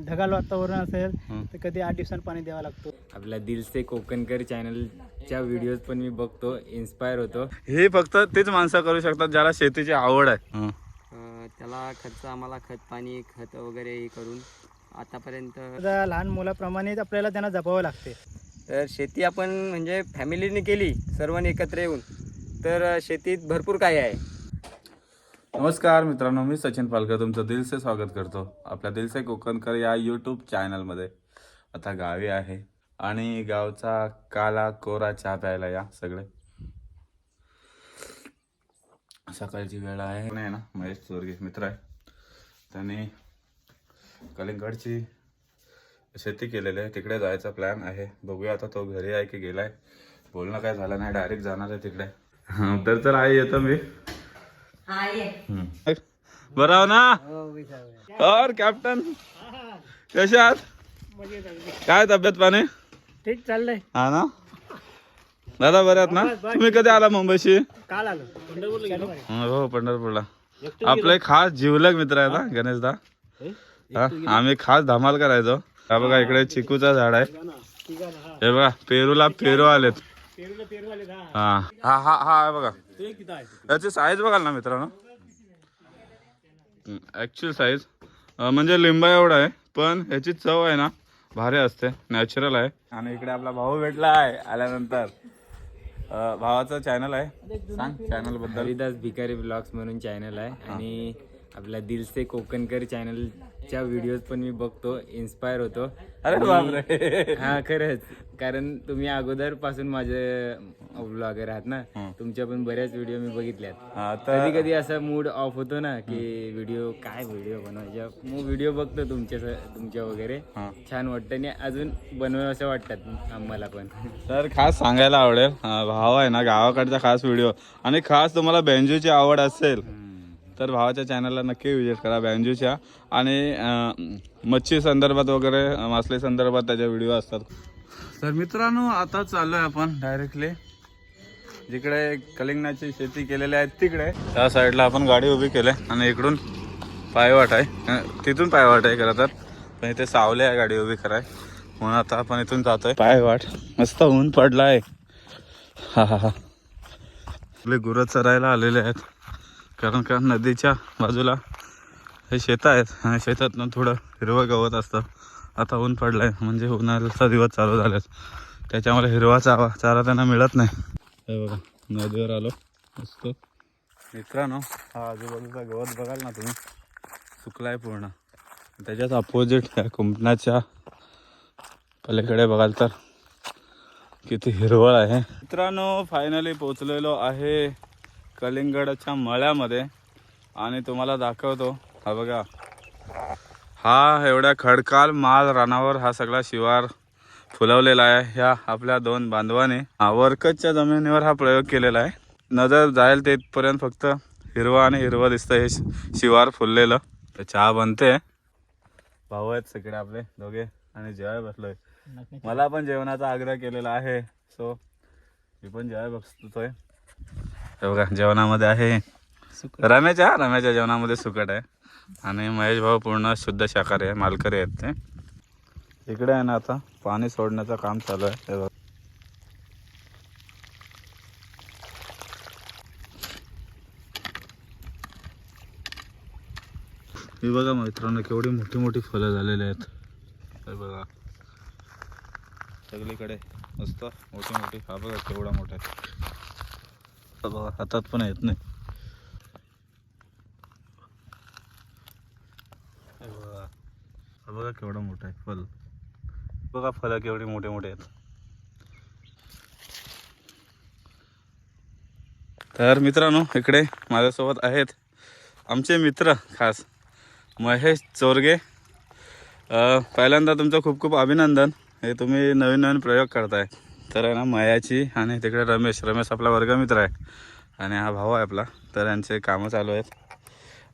ढगाळ वातावरण असेल हं. तर कधी आठ दिवसांनी पाणी द्यावा लागतो. आपला दिलसे कोकणकर चॅनलच्या व्हिडिओज पण मी बघतो इन्स्पायर होतो. हे फक्त तेच माणसं करू शकतात ज्याला शेतीची आवड आहे. हं. त्याला खर्च आम्हाला खत पाणी खत वगैरे हे करून आतापर्यंत आता लहान मुलाप्रमाणेच आपल्याला त्यांना जपावं लागते. तर शेती आपण म्हणजे फॅमिलीने केली सर्वांनी एकत्र येऊन. तर शेतीत भरपूर काय आहे. नमस्कार मित्रांनो मी सचिन पालकर तुमचं दिलसे स्वागत करतो आपल्या दिलसे कोकणकर या यूट्यूब चॅनलमध्ये आता गावी आहे आणि गावचा काला कोरा चहा प्यायला या सगळे. सकाळची वेळ आहे. नाही ना महेश चोरगे मित्र आहे. त्यांनी कलिंगडची शेती केलेली आहे. तिकडे जायचा प्लॅन आहे. बघूया आता तो घरी आहे की गेलाय. बोलणं काय झालं नाही डायरेक्ट जाणार आहे तिकडे. हं, तर आहे येतं येतो मी. हम्म. बरं आहो ना? और कॅप्टन कसे आहात? काय तब्येत पाणी? ठीक चाललंय. हा ना? दादा बरे आहात ना? तुम्ही कधी आला मुंबईशी? काल आलो. हं, हो पंढरपूरला. आपले खास जिवलग मित्र आहेत ना गणेशदा. हा आम्ही खास धमाल करायचो. हा बघा इकडे चिकूचा झाड आहे. हे. बघा पेरूला पेरू आलेत. हा. हा. हा हा आहे बघा. याची साईज बघाल ना मित्रांनो. ऍक्च्युअल साईज म्हणजे लिंबा एवढा आहे पण ह्याची चव आहे ना भारी असते नॅचरल आहे. आणि इकडे आपला भाऊ भेटला आहे आल्यानंतर. अं, भावाचं चॅनल आहे. सांग चॅनलबद्दल. हरिदास भिकारी ब्लॉग्स म्हणून चॅनल आहे. आणि आपला दिलसे कोकणकर चॅनलच्या व्हिडिओज पण मी बघतो इन्स्पायर होतो. अरे बापरे. हा खरंच. कारण तुम्ही अगोदरपासून माझे ब्लॉगर आहात ना तुमच्या पण बऱ्याच व्हिडिओ मी बघितल्यात. कधी कधी असा मूड ऑफ होतो ना की व्हिडिओ काय व्हिडिओ बनवायच्या मग व्हिडिओ बघतो तुमच्या तुमच्या वगैरे. छान वाटतं आणि अजून बनवावं असं वाटतात आम्हाला पण. तर खास सांगायला आवडेल. भाव आहे ना गावाकडचा खास व्हिडिओ आणि खास तुम्हाला बँजूची आवड असेल तर भावाच्या चॅनलला नक्की विजिट करा बँजूच्या. आणि मच्छी संदर्भात वगैरे मासले संदर्भात त्याच्या व्हिडिओ असतात. तर मित्रांनो आता चाललोय आपण डायरेक्टली जिकडे कलिंगणाची शेती केलेली आहे तिकडे. त्या साईडला आपण गाडी उभी केली आणि इकडून पायवाट आहे. तिथून पायवाट आहे खरं तर. पण इथे सावले आहे गाडी उभी कराय. म्हणून आता आपण इथून जातोय. पायवाट. मस्त ऊन पडला आहे हा हा हा. आपले गुरं चरायला आलेले आहेत. कारण का नदीच्या बाजूला हे शेत आहेत आणि शेतातनं थोडं हिरवं गवत असतं. आता ऊन पडलंय म्हणजे उन्हाचा दिवस चालू झाले त्याच्यामुळे हिरवा चावा चारा त्यांना मिळत नाही. हे बघा नदीवर आलो. मस्त. मित्रांनो हा आजूबाजूचा गवत बघाल ना तुम्ही? सुकलाय पूर्ण. त्याच्याच अपोजिट या कुंपणाच्या पलीकडे बघाल तर किती हिरवळ आहे. मित्रांनो फायनली पोचलेलो आहे. कलिंगडच्या मळ्यामध्ये. आणि तुम्हाला दाखवतो. हा बघा. हा एवढ्या खडकाल माल रानावर हा सगळा शिवार फुलवलेला आहे. ह्या आपल्या दोन बांधवाने. हा वर्कच्या जमिनीवर हा प्रयोग केलेला आहे. नजर जाईल तेथपर्यंत फक्त हिरवा आणि हिरवं दिसतं हे शिवार फुललेलं. तर चहा बनते. भाऊ आहेत सगळे आपले दोघे. आणि जेवाय बसलोय. मला पण जेवणाचा आग्रह केलेला आहे. सो मी पण जेवाय बसतोय. हे बघा जेवणामध्ये आहे. रम्याच्या रम्याच्या जेवणामध्ये सुकट आहे. आणि महेश भाऊ पूर्ण शुद्ध शाकाहारी आहे मालकरी आहेत ते. इकडे आहे ना आता पाणी सोडण्याचं काम चालू आहे. हे बघा. हे बघा मित्रांनो केवढी मोठी मोठी फळं झालेली आहेत. हे बघा. सगळीकडे मस्त मोठी मोठी हा बघा केवढा मोठा आहे. बघा हातात पण येत नाही. बघा. केवढा मोठा आहे फल. बघा फळं केवढे मोठे मोठे आहेत. तर मित्रांनो इकडे माझ्यासोबत आहेत आमचे मित्र खास महेश चोरगे. पहिल्यांदा तुमचं खूप खूप अभिनंदन. हे तुम्ही नवीन नवीन प्रयोग करताय. तर आहे ना मयाची आणि तिकडे रमेश. रमेश आपला वर्गमित्र आहे. आणि हा भाऊ आहे आपला. तर यांचे कामं चालू आहेत.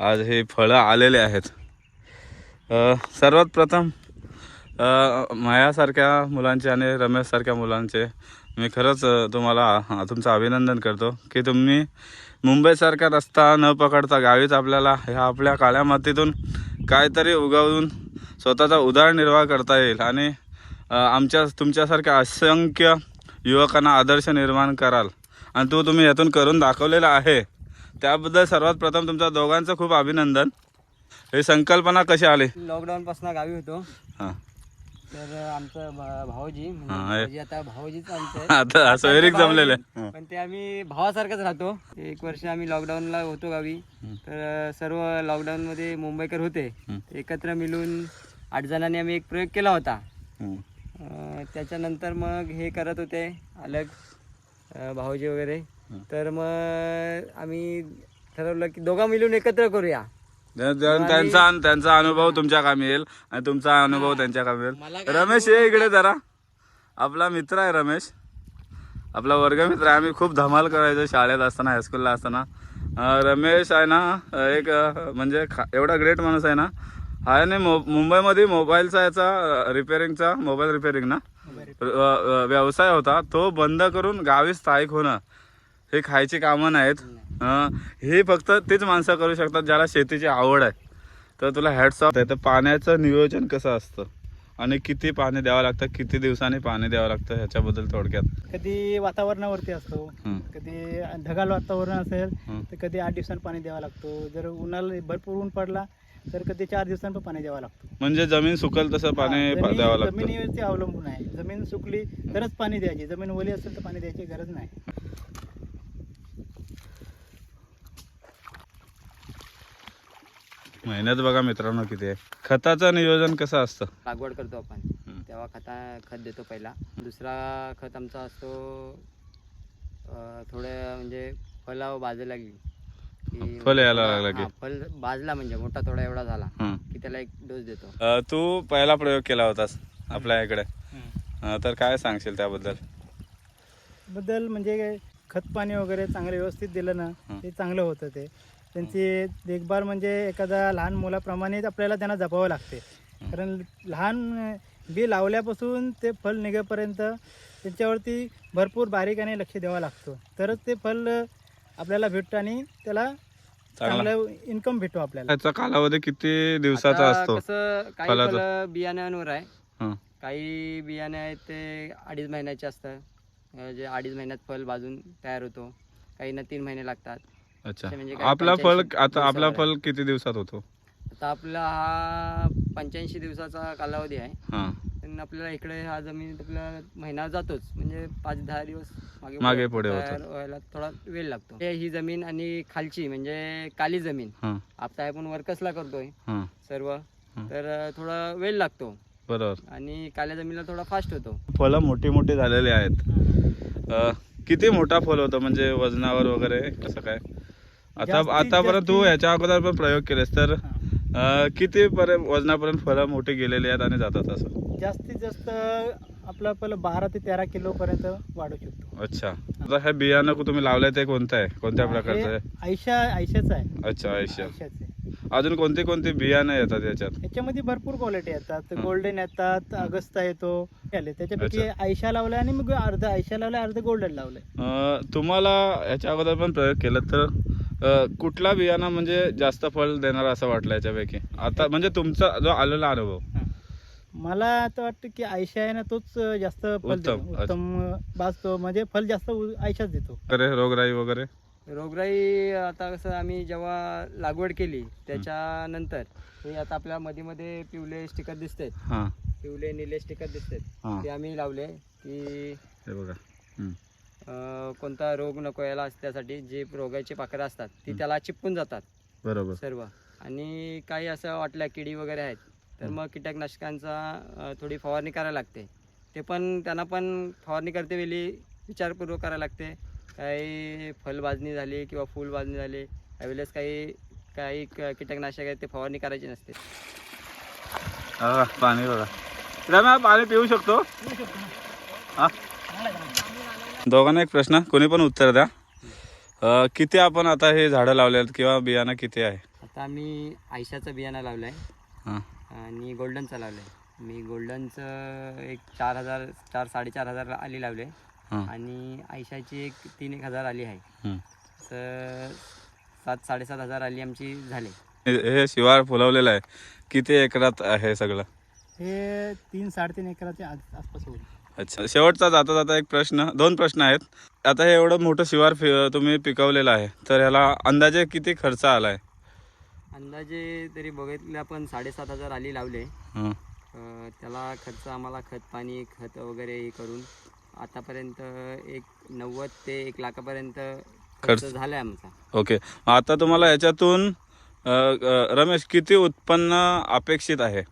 आज हे फळं आलेले आहेत. सर्वात प्रथम मायासारख्या मयासारख्या मुलांचे आणि रमेशसारख्या मुलांचे मी खरंच तुम्हाला तुमचं अभिनंदन करतो की तुम्ही मुंबईसारखा रस्ता न पकडता गावीच आपल्याला ह्या आपल्या काळ्या मातीतून काहीतरी उगवून स्वतःचा उदरनिर्वाह करता येईल. आणि आमच्या तुमच्यासारख्या असंख्य युवकांना आदर्श निर्माण कराल. आणि तो तुम्ही यातून करून दाखवलेला आहे. त्याबद्दल सर्वात प्रथम तुमच्या दोघांचं खूप अभिनंदन. ही संकल्पना कशी आली? लॉकडाऊन पासून गावी होतो. हां. तर आमचं भाऊजी म्हणजे. भाऊजी आता भाऊजीच आमचे. आता सोयरीक जमलेलं आहे. पण ते आम्ही भावासारखंच राहतो. एक वर्ष आम्ही लॉकडाऊनला होतो गावी. तर सर्व लॉकडाऊन मध्ये मुंबईकर होते. एकत्र मिळून आठ जणांनी आम्ही एक प्रयोग केला होता. त्याच्यानंतर मग हे करत होते अलग भाऊजी वगैरे. तर मग आम्ही ठरवलं की दोघा मिळून एकत्र करूया. त्या- त्या- त्यांचा त्यांचा अनुभव तुमच्या कामी येईल आणि तुमचा अनुभव त्यांच्या कामी येईल. रमेश ये इकडे जरा. आपला मित्र आहे रमेश. आपला वर्गमित्र आहे. आम्ही खूप धमाल करायचो शाळेत असताना हायस्कूलला असताना. रमेश आहे ना एक म्हणजे खा- एवढा ग्रेट माणूस आहे ना हा ने मो मुंबईमध्ये मोबाईलचा याचा रिपेअरिंगचा मोबाईल रिपेअरिंग ना? व्यवसाय होता. तो बंद करून गावी स्थायिक होणं. हे खायची कामं नाहीत. हं, फक्त तेच माणसं करू शकतात ज्याला शेतीची आवड आहे. तर तुला हॅट्स ऑफ आहे तर पाण्याचं नियोजन कसं असतं? आणि किती पाणी द्यावं लागतं? किती दिवसांनी पाणी द्यावं लागतं? ह्याच्याबद्दल थोडक्यात. कधी वातावरणावरती असतो. कधी ढगाळ वातावरण असेल. तर कधी आठ दिवसांनी पाणी द्यावा लागतो. जर उन्हाळा भरपूर ऊन पडला तर कधी चार दिवसांनी पण पाणी द्यावा लागतो. म्हणजे जमीन सुकल तसं पाणी हा, जमीन- द्यावं लागतं. जमिनीवरती अवलंबून आहे. जमीन सुकली तरच पाणी द्यायची. जमीन ओली असेल तर पाणी द्यायची गरज नाही. मेहनत बघा मित्रांनो किती आहे. खताचं नियोजन कसं असतं? लागवड करतो आपण. तेव्हा खता खत देतो पहिला. दुसरा खत आमचा असतो अं, थोडं म्हणजे फळावर बाजू लागली की फळ यायला लागलं की? हा, फळ बाजला म्हणजे मोठा थोडा एवढा झाला. की त्याला एक डोस देतो. अं, तू पहिला प्रयोग केला होतास आपल्या इकडे. अं, तर काय सांगशील त्याबद्दल? बद्दल म्हणजे खत पाणी वगैरे चांगलं व्यवस्थित दिलं ना हं. ते चांगलं होतं ते. त्यांची देखभाल म्हणजे एखाद्या लहान मुलाप्रमाणेच आपल्याला त्यांना जपावं लागते. कारण लहान बी लावल्यापासून ते फल निघेपर्यंत त्यांच्यावरती भरपूर बारीकाने लक्ष द्यावं लागतो. तरच ते फल आपल्याला भेटतं आणि त्याला चांगला. इन्कम भेटतो आपल्याला. त्याचा कालावधी किती दिवसाचा आता असतो? कसं काही फळाचं? फळं बियाण्यांवर आहे. हं. काही बियाणे आहेत ते अडीच महिन्याचे असतात. अं, जे अडीच महिन्यात फळ बाजून तयार होतो. काहींना तीन महिने लागतात. अच्छा. म्हणजे काय आपला फळ 85 आता आपला दिवसावर फळ किती दिवसात होतो? आता आपला हा पंच्याऐंशी दिवसाचा कालावधी आहे. हां. पण आपल्याला इकडे हा जमीन आपला महिना जातोच. म्हणजे पाच दहा दिवस मागे पुढे तयार होतात. व्हायला थोडा वेळ लागतो. हे- ही जमीन आणि खालची म्हणजे काली जमीन. हां. आता आपण वर्कसला करतोय? हां. सर्व. तर थोडा वेळ लागतो. बरोबर. आणि काल्या जमिनीला थोडा फास्ट होतो. फळं मोठी मोठी झालेली आहेत. अ, किती मोठा फळ होतं? म्हणजे वजनावर वगैरे कसं काय? आता जास्तीत आतापर्यंत तू जास्ती- ह्याच्या अगोदर पण प्रयोग केलेस तर हां. अ, किती पर्यंत वजनापर्यंत फळं मोठी गेलेली आहेत आणि जातात असं? जास्तीत जास्त आपलं पहिलं बारा ते तेरा किलो पर्यंत वाढू शकतो. अच्छा. आता हे बियाणं तुम्ही लावलंय ते कोणतं आहे? कोणत्या प्रकारचं आहे? हे आयशा आयशाच आहे. अच्छा आयुष्य आयशाचं आहे. अजून कोणती कोणती बियाणं येतात याच्यात? याच्यामध्ये भरपूर क्वालिटी येतात. गोल्डन येतात अगस्ता येतो आले. त्याच्यापैकी. आयशा लावलाय आणि मग अर्ध आयशा लावलाय अर्ध गोल्डन लावलंय. अ, तुम्हाला याच्या अगोदर पण प्रयोग केला तर अ, कुठला बियाणं म्हणजे जास्त फळ देणार असं वाटलं याच्यापैकी? आता म्हणजे तुमचा जो आलेला अनुभव. मला आता वाटतं की आयशा आहे ना तोच जास्त फल देतो. उत्तम. उत्तम भासतो म्हणजे फल जास्त उ- आयशाच देतो. वगैरे रोगराई वगैरे? रोगराई आता कसं आम्ही जेव्हा लागवड केली त्याच्यानंतर हे आता आपल्या मध्ये मध्ये पिवले स्टिकर दिसतात. हां. पिवले निळे स्टिकर दिसतात. हां. ते आम्ही लावले की हे बघा. हं. अं, कोणता रोग नको यायला त्यासाठी जे रोगाचे पाखरं असतात ती त्याला चिपकून जातात. बरोबर. सर्व. आणि काही असं वाटलं किडी वगैरे आहेत तर मग कीटकनाशकांचा थोडी फवारणी करायला लागते. ते पण त्यांना पण फवारणी करते वेळी विचारपूर्वक करायला लागते. काही फलबाजणी झाली किंवा फुलबाजणी झाली त्यावेळेस काही काही क- कीटकनाशक आहेत ते फवारणी करायची नसते. पाणी बघा. पाणी पिऊ शकतो? हा? दोघांना एक प्रश्न कोणी पण उत्तर द्या. किती आपण आता हे झाडं लावले आहेत किंवा बियाणं किती आहे? आता आम्ही आयशाचं बियाणं लावलं आहे हां. आणि गोल्डनचं लावलं आहे मी गोल्डनचं एक चार हजार चार साडेचार हजार आली लावले. आणि आयशाची एक तीन एक हजार आली आहे. हं. तर सात साडेसात हजार आली आमची झाले. हे शिवार फुलवलेलं आहे. किती एकरात आहे सगळं? हे तीन साडेतीन एकराच्या आस- आसपास होईल. अच्छा. शेवटचा जाता जाता एक प्रश्न दोन प्रश्न आहेत. आता हे एवढं मोठं शिवार तुम्ही पिकवलेलं आहे. तर ह्याला अंदाजे किती खर्च आलाय? अंदाजे तरी बघितले आपण साडेसात हजार आली लावले हं. अं, त्याला खर्च आम्हाला खत पाणी खत वगैरे हे करून आतापर्यंत एक नव्वद ते एक लाखापर्यंत खर्च खर्च. झालाय आमचा ओके मग आता तुम्हाला याच्यातून अ, अ, रमेश किती उत्पन्न अपेक्षित आहे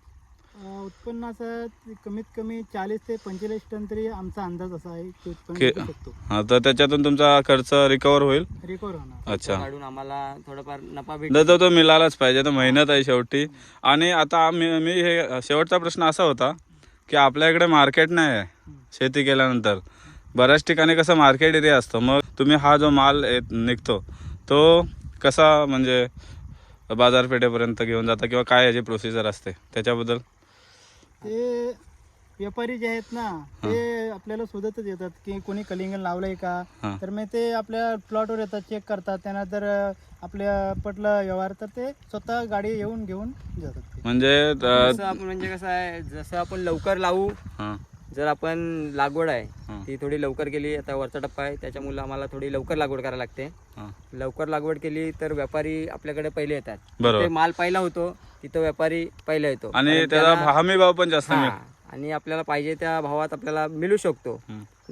ते कमीत कमी चाळीस ते पंचेचाळीस टन तरी आमचा अंदाज असा आहे की उत्पन्न की- भेटू शकतो. हा, तर त्याच्यातून तुमचा खर्च रिकवर होईल? रिकवर होणार. अच्छा. काढून आम्हाला थोडंफार नफा भेट तर तो तो मिळालाच पाहिजे तर मेहनत आहे शेवटी. आणि आता मी मी हे शेवटचा प्रश्न असा होता की आपल्या इकडे मार्केट नाही आहे शेती केल्यानंतर. बऱ्याच ठिकाणी कसं मार्केट एरिया असतो मग तुम्ही हा जो माल येत- निघतो तो कसा म्हणजे बाजारपेठेपर्यंत घेऊन जाता किंवा काय याची प्रोसिजर असते? त्याच्याबद्दल? ते व्यापारी जे आहेत ना ते आपल्याला शोधतच येतात की कोणी कलिंगण लावलंय का हा. तर मग ते आपल्या प्लॉटवर येतात चेक करतात त्यांना जर आपल्या पटलं व्यवहार तर ते स्वतः गाडी येऊन घेऊन जातात ते. म्हणजे अ, जसं आपण म्हणजे कसं आहे जसं आपण लवकर लावू हा, जर आपण लागवड आहे. ती थोडी लवकर केली आता वरचा टप्पा आहे त्याच्यामुळे आम्हाला थोडी लवकर लागवड करायला लागते. लवकर लागवड केली तर व्यापारी आपल्याकडे पहिले येतात. ते माल पहिला होतो तिथं व्यापारी पहिला येतो. आणि त्याला- हमी भाव पण जास्त आणि आपल्याला पाहिजे त्या भावात आपल्याला मिळू शकतो.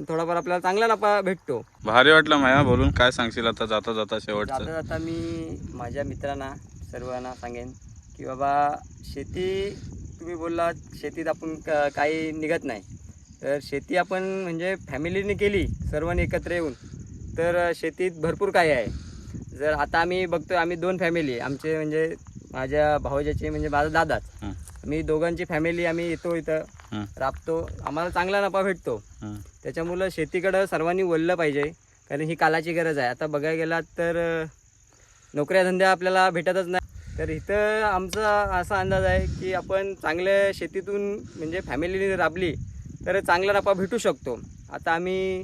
थोडाफार आपल्याला चांगला नफा भेटतो. भारी वाटलं माया बोलून. काय सांगशील आता? जाता जाता शेवटचं. जाता जाता मी माझ्या मित्रांना सर्वांना सांगेन की बाबा शेती तुम्ही बोललात शेतीत आपण काही निघत नाही. तर शेती आपण म्हणजे फॅमिलीने केली सर्वांनी एकत्र येऊन. तर शेतीत भरपूर काही आहे. जर आता आम्ही बघतोय आम्ही दोन फॅमिली आमचे म्हणजे माझ्या भाऊजाचे म्हणजे माझा दादाच. मी दोघांची फॅमिली आम्ही येतो इथं राबतो. आम्हाला चांगला नफा भेटतो. त्याच्यामुळं शेतीकडं सर्वांनी वळलं पाहिजे. कारण ही कालाची गरज आहे. आता बघायला गेलात तर नोकऱ्या धंद्या आपल्याला भेटतच नाही. तर इथं आमचा असा अंदाज आहे की आपण चांगल्या शेतीतून म्हणजे फॅमिलीने राबली तर चांगला नफा भेटू शकतो. आता आम्ही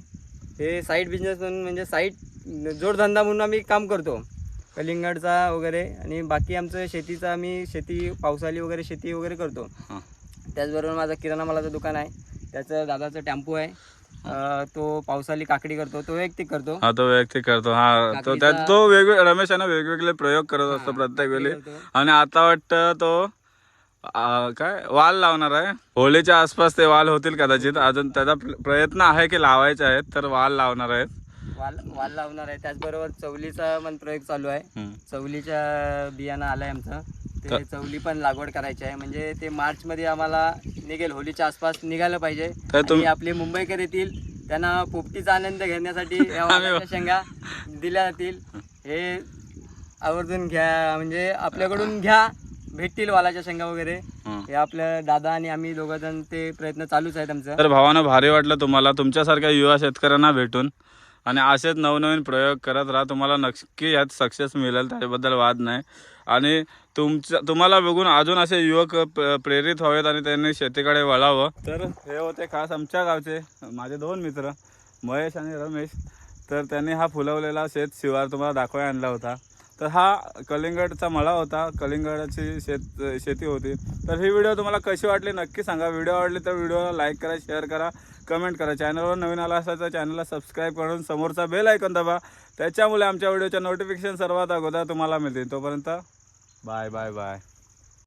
हे साईड बिझनेस म्हणून म्हणजे साईड जोडधंदा म्हणून आम्ही काम करतो. कलिंगडचा वगैरे आणि बाकी आमचं शेतीचा आम्ही शेती पावसाळी वगैरे शेती वगैरे करतो. हा. त्याचबरोबर माझं किराणा मालाचं दुकान आहे. त्याचं दादाचं टेम्पो आहे. तो पावसाळी काकडी करतो तो वैयक्तिक करतो. हा तो वैयक्तिक करतो. हा तो त्यात तो वेगवेगळे रमेश आहे ना वेगवेगळे प्रयोग करत असतो प्रत्येक वेळी. आणि आता वाटतं तो काय? वाल लावणार आहे. होळीच्या आसपास ते वाल होतील कदाचित. अजून त्याचा प्र- प्रयत्न आहे की लावायचे आहेत तर वाल लावणार आहेत. वाल वाल लावणार आहे. त्याचबरोबर चवलीचा पण प्रयोग चालू आहे. चवलीच्या बियाणं आलंय आमचं. ते चवली पण लागवड करायची आहे. म्हणजे ते मार्च मध्ये आम्हाला निघेल. होलीच्या आसपास निघायला पाहिजे. तर तुम- आणि आपले मुंबईकर येतील. त्यांना पोपटीचा आनंद घेण्यासाठी शेंगा दिल्या जातील. हे आवर्जून घ्या. म्हणजे आपल्याकडून घ्या. भेटतील वालाच्या शेंगा वगैरे. हं. आपल्या दादा आणि आम्ही दोघं जण ते प्रयत्न चालूच आहेत आमचं. तर भावानं भारी वाटलं तुम्हाला. तुमच्यासारख्या युवा शेतकऱ्यांना भेटून आणि असेच नवनवीन प्रयोग करत राहा. तुम्हाला नक्की यात सक्सेस मिळेल. त्याच्याबद्दल वाद नाही. आणि तुमच्या तुम्हाला बघून अजून असे युवक प्रेरित व्हावेत आणि त्यांनी शेतीकडे वळावं. तर हे होते खास आमच्या गावचे माझे दोन मित्र महेश आणि रमेश. तर त्यांनी हा फुलवलेला शेत शिवार तुम्हाला दाखवायला आणला होता. तर हा कलिंगडचा मळा होता. कलिंगडाची शेत शेती होती. तर ही व्हिडिओ तुम्हाला कशी वाटली नक्की सांगा. व्हिडिओ आवडली तर व्हिडिओला लाईक करा शेअर करा कमेंट करा. चॅनलवर नवीन आला असाल तर चॅनलला सबस्क्राईब करून समोरचा बेल ऐकून दाबा. त्याच्यामुळे आमच्या व्हिडिओच्या नोटिफिकेशन सर्वात अगोदर तुम्हाला मिळतील. तोपर्यंत बाय बाय बाय